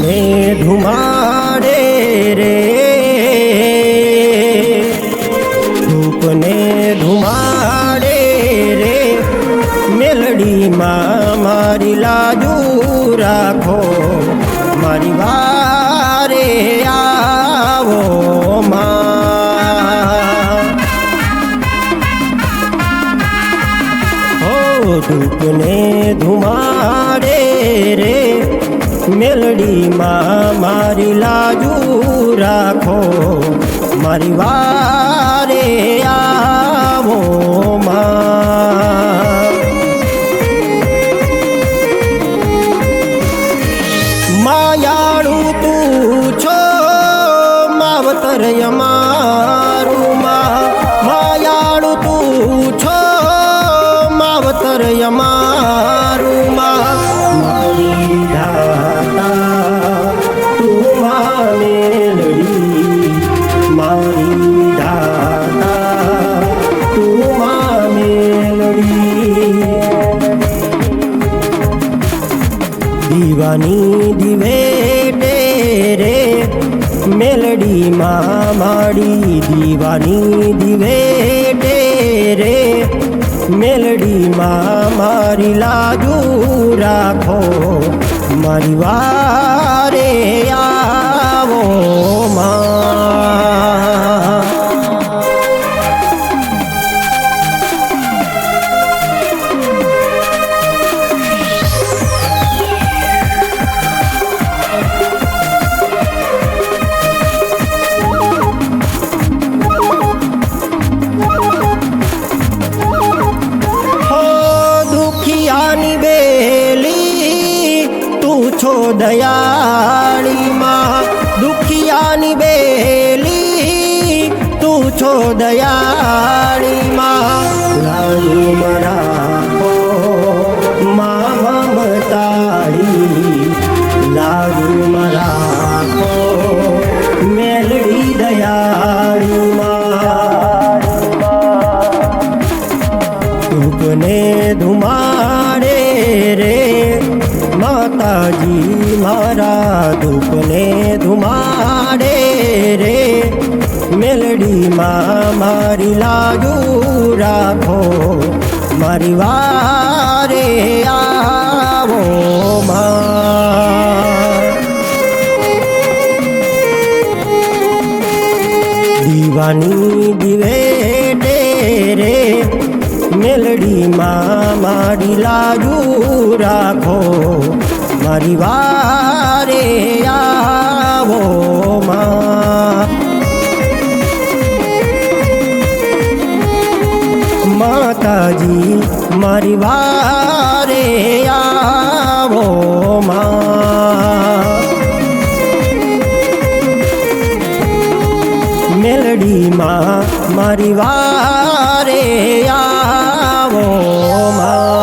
ધૂપને ધુમાડે રે ધૂપને ધુમાડે રે મેલડીમાં મારી લાજુ રાખો મારી વારે આવો માં હો ધૂપને ધુમાડે રે મેલડીમાં મારી લાજુ રાખો. મારી વારે આવો માયાળું તું છો માવતર અમારું માયાળું તું છો માવતર અમારું દીવાની દિવે રે મેલડીમાં માડી દીવાની દિવે રે મેલડીમાં મારી લાજુ રાખો મારી વારે આવો દયાળી માં દુખિયાની બેલી, તું છો દયાળી માં લાલુ મરાખો માં મમતાળી લાલુ મરાખો મેલડી દયાળી માં માતાજી મારા ધૂપને ધુમાડે રે. મેલડીમાં મારી લાજુ રાખો. મારી વારે આવો દીવાની દિવે રે. મેલડીમાં મારી લાજુ રાખો મારી વારે આવો માતાજી મારી વારે આવો મેલડીમાં મારી વારે આ Oh my.